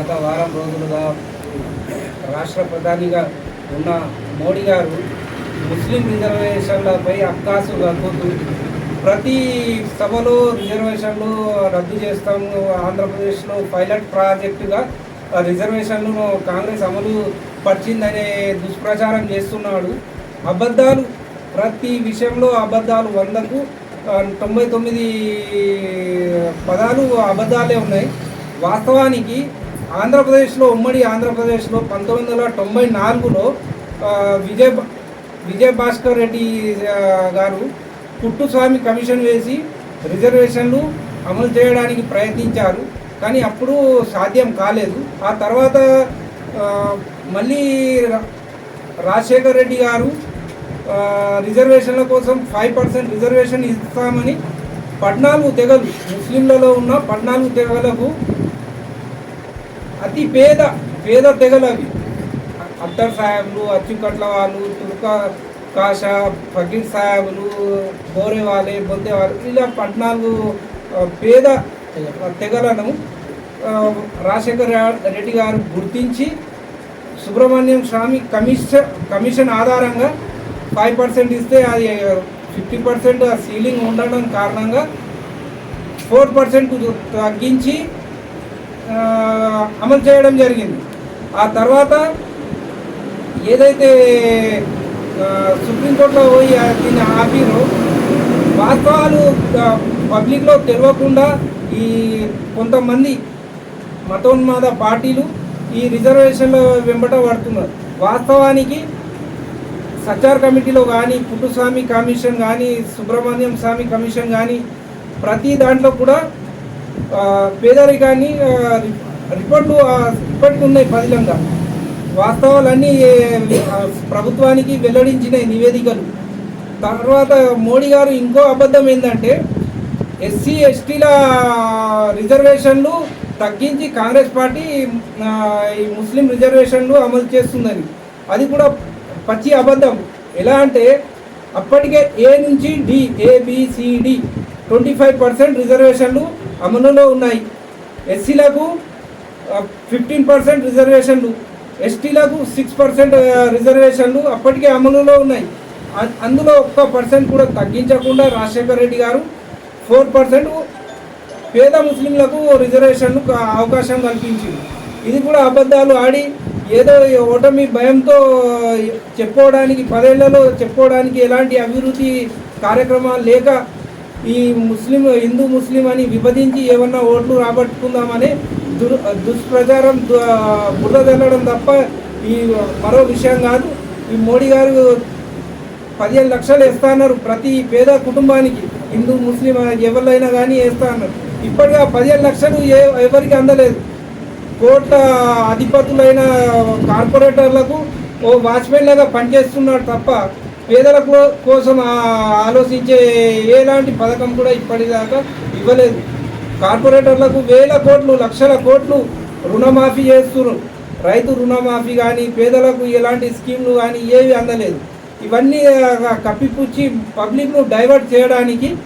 గత వారం రోజులుగా రాష్ట్ర ప్రధానిగా ఉన్న మోడీ గారు ముస్లిం రిజర్వేషన్లపై అక్కాసు గక్కుతూ ప్రతి సభలో రిజర్వేషన్లు రద్దు చేస్తాము ఆంధ్రప్రదేశ్లో పైలట్ ప్రాజెక్టుగా ఆ రిజర్వేషన్లను కాంగ్రెస్ అమలు పరిచిందనే దుష్ప్రచారం చేస్తున్నాడు. అబద్ధాలు ప్రతి విషయంలో అబద్ధాలు వందకు తొంభై తొమ్మిది పదాలు అబద్ధాలే ఉన్నాయి. వాస్తవానికి ఆంధ్రప్రదేశ్లో ఉమ్మడి ఆంధ్రప్రదేశ్లో పంతొమ్మిది వందల తొంభై నాలుగులో విజయ విజయ్ భాస్కర్ రెడ్డి గారు పుట్టుస్వామి కమిషన్ వేసి రిజర్వేషన్లు అమలు చేయడానికి ప్రయత్నించారు. కానీ అప్పుడు సాధ్యం కాలేదు. ఆ తర్వాత మళ్ళీ రా- రాజశేఖర్ రెడ్డి గారు రిజర్వేషన్ల కోసం ఫైవ్ పర్సెంట్ రిజర్వేషన్ ఇస్తామని పద్నాలుగు తెగలు ముస్లింలలో ఉన్న పద్నాలుగు తెగలకు అతి పేద పేద తెగలు అవి. అద్దర్ సాహెబ్లు అచ్చుకట్ల వాళ్ళు తుర్క కాష ఫకీర్ సాహెబ్లు బోరేవాలే బొందేవాళ్ళు ఇలా పద్నాలుగు పేద తెగలను రాజశేఖర్ రెడ్డి గారు గుర్తించి సుబ్రహ్మణ్యం స్వామి కమిషన్ కమిషన్ ఆధారంగా ఫైవ్ పర్సెంట్ ఇస్తే అది ఫిఫ్టీ పర్సెంట్ సీలింగ్ ఉండడం కారణంగా ఫోర్ పర్సెంట్ తగ్గించి అమలు చేయడం జరిగింది. ఆ తర్వాత ఏదైతే సుప్రీంకోర్టులో పోయి దీన్ని ఆపిరు వాస్తవాలు పబ్లిక్లో తెలియకుండా ఈ కొంతమంది మతోన్మాద పార్టీలు ఈ రిజర్వేషన్లో వెంబట పడుతున్నారు. వాస్తవానికి సచార్ కమిటీలో కానీ పుట్టుస్వామి కమిషన్ కానీ సుబ్రహ్మణ్యం స్వామి కమిషన్ కానీ ప్రతి దాంట్లో కూడా పేదరికాన్ని రిపోర్ట్లు ఇప్పటికి ఉన్నాయి పదిలంగా వాస్తవాలన్నీ ప్రభుత్వానికి వెల్లడించిన నివేదికలు. తర్వాత మోడీ గారు ఇంకో అబద్ధం ఏంటంటే ఎస్సీ ఎస్టీల రిజర్వేషన్లు తగ్గించి కాంగ్రెస్ పార్టీ ఈ ముస్లిం రిజర్వేషన్లు అమలు చేస్తుందని. అది కూడా పచ్చి అబద్ధం. ఎలా అంటే అప్పటికే ఏ నుంచి D A B C D twenty five percent రిజర్వేషన్లు అమలులో ఉన్నాయి. ఎస్సీలకు ఫిఫ్టీన్ పర్సెంట్ రిజర్వేషన్లు ఎస్టీలకు సిక్స్ పర్సెంట్ రిజర్వేషన్లు అప్పటికే అమలులో ఉన్నాయి. అందులో ఒక్క పర్సెంట్ కూడా తగ్గించకుండా రాజశేఖర రెడ్డి గారు ఫోర్ పర్సెంట్ పేద ముస్లింలకు రిజర్వేషన్లు అవకాశం కల్పించింది. ఇది కూడా అబద్ధాలు ఆడి ఏదో ఓటమి భయంతో చెప్పుకోవడానికి పదేళ్ళలో చెప్పుకోవడానికి ఎలాంటి అభివృద్ధి కార్యక్రమాలు లేక ఈ ముస్లిం హిందూ ముస్లిం అని విభజించి ఏమన్నా ఓట్లు రాబట్టుకుందామని దుర్ దుష్ప్రచారం బుర్రదల్లడం తప్ప ఈ మరో విషయం కాదు. ఈ మోడీ గారు పదిహేను లక్షలు వేస్తా అన్నారు ప్రతి పేద కుటుంబానికి. హిందూ ముస్లిం ఎవరినైనా కానీ వేస్తా అన్నారు ఇప్పటికీ ఆ పదిహేను లక్షలు ఏ ఎవరికి అందలేదు. కోట్ల అధిపతులైన కార్పొరేటర్లకు ఓ వాచ్మెన్ లాగా పనిచేస్తున్నాడు తప్ప పేదల కో- కోసం ఆలోచించే ఎలాంటి పథకం కూడా ఇప్పటిదాకా ఇవ్వలేదు. కార్పొరేటర్లకు వేల కోట్లు లక్షల కోట్లు రుణమాఫీ చేస్తున్నారు. రైతు రుణమాఫీ కానీ పేదలకు ఎలాంటి స్కీమ్లు కానీ ఏవి అందలేదు. ఇవన్నీ కప్పిపుచ్చి పబ్లిక్ను డైవర్ట్ చేయడానికి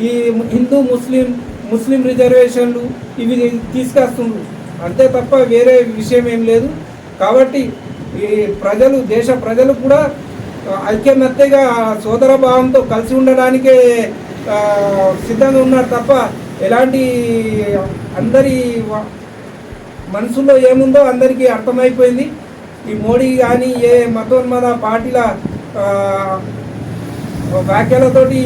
ఈ హిందూ ముస్లిం ముస్లిం రిజర్వేషన్లు ఇవి తీసుకొస్తుండ్రు అంతే తప్ప వేరే విషయం ఏం లేదు. కాబట్టి ఈ ప్రజలు దేశ ప్రజలు కూడా ఐక్యమత్యగా సోదర భావంతో కలిసి ఉండడానికే సిద్ధంగా ఉన్నారు తప్ప ఎలాంటి అందరి మనసులో ఏముందో అందరికీ అర్థమైపోయింది. ఈ మోడీ కానీ ఏ మతోన్మద పార్టీల వ్యాఖ్యలతోటి